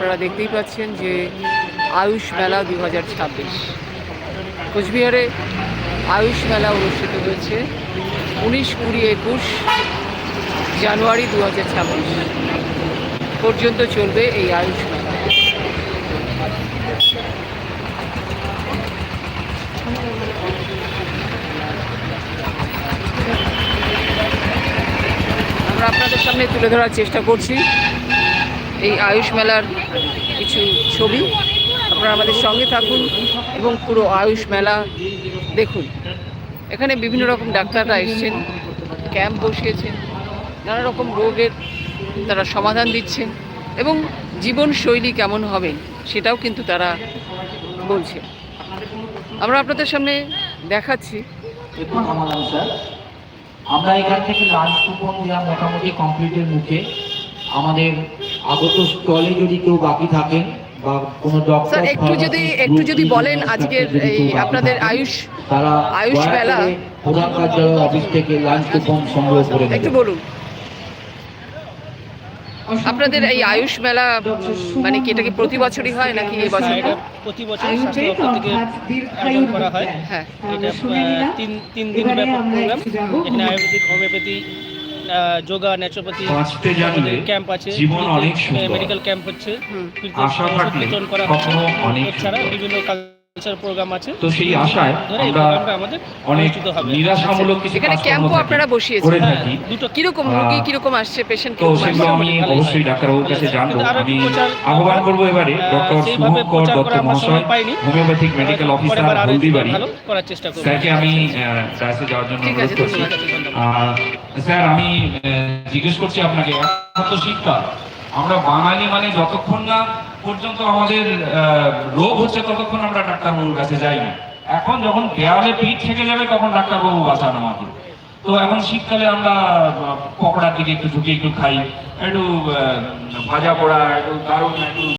আপনারা দেখতেই পাচ্ছেন যে আয়ুষ মেলা দু হাজার ছাব্বিশ। কোচবিহারে আয়ুষ মেলা অনুষ্ঠিত হয়েছে উনিশ কুড়ি একুশ জানুয়ারি দু হাজার ছাব্বিশ পর্যন্ত চলবে এই আয়ুষ মেলা। আমরা আপনাদের সামনে তুলে ধরার চেষ্টা করছি। এই আয়ুষ মেলার কিছু ছবি। আপনারা আমাদের সঙ্গে থাকুন এবং পুরো আয়ুষ মেলা দেখুন। এখানে বিভিন্ন রকম ডাক্তাররা এসছেন, ক্যাম্প বসিয়েছেন, নানা রকম রোগের তারা সমাধান দিচ্ছেন এবং জীবনশৈলী কেমন হবে সেটাও কিন্তু তারা বলছে আমরা আপনাদের সামনে দেখাচ্ছি। আমরা এখান থেকে লাঞ্চ কুপন দেওয়া মোটামুটি কমপ্লিটের মুখে আমাদের আগত স্টলে যদি কেউ বাকি থাকেন বা কোনো ডক্টর একটু যদি একটু যদি বলেন আজকের এই আপনাদের আয়ুষ তারা আয়ুষ মেলা- প্রধান কার্যালয় অফিস থেকে লাঞ্চ কুপন সংগ্রহ করে একটু বলুন। আপনাদের এই আয়ুষ মেলা মানে কি এটা কি প্রতি বছরই হয় নাকি এই বছর? প্রতি বছর আয়োজন করা হয়। হ্যাঁ এটা তিন তিন দিন ব্যাপক প্রোগ্রাম। এখানে আয়ুর্বেদিক হোমিওপ্যাথি যোগা জানলে ক্যাম্প আছে। জীবন অনেক সুন্দর। মেডিকেল ক্যাম্প হচ্ছে। কীর্তন- আশা থাকলে বিতরণ করা হচ্ছে এছাড়া বিভিন্ন কালচার প্রোগ্রাম আছে। তো সেই আশায় আমরা আমাদের অনেক নিরাশামূলক কিছু এখানে ক্যাম্পও আপনারা বসিয়েছেন। হ্যাঁ, দুটো কীরকম আহ, রোগী কীরকম আসছে পেশেন্ট তো সেগুলো আমি ভালোই অবশ্যই ডাক্তারবাবুর কাছে জানব। আমি আহ্বান করব এবারে ডক্টর শুভঙ্কর দত্ত করার মহাশয় হোমিওপ্যাথিক মেডিকেল অফিসার হলদিবাড়ি করার চেষ্টা করব। স্যারকে আমি ডায়াসে যাওয়ার জন্য অনুরোধ করছি। স্যার, আমি জিজ্ঞেস করছি আপনাকে তো শীতকাল আমরা বাঙালি মানে যতক্ষণ না পর্যন্ত আমাদের রোগ হচ্ছে ততক্ষণ আমরা ডাক্তারবাবুর কাছে যাই না। এখন যখন দেয়ালে পিঠ থেকে যাবে, তখন ডাক্তারবাবু বাঁচান আমাকে। তো এখন শীতকালে আমরা, পকোড়ার দিকে একটু ঝুঁকে একটু খাই, একটু ভাজা পোড়া, একটু দারুণ, একটু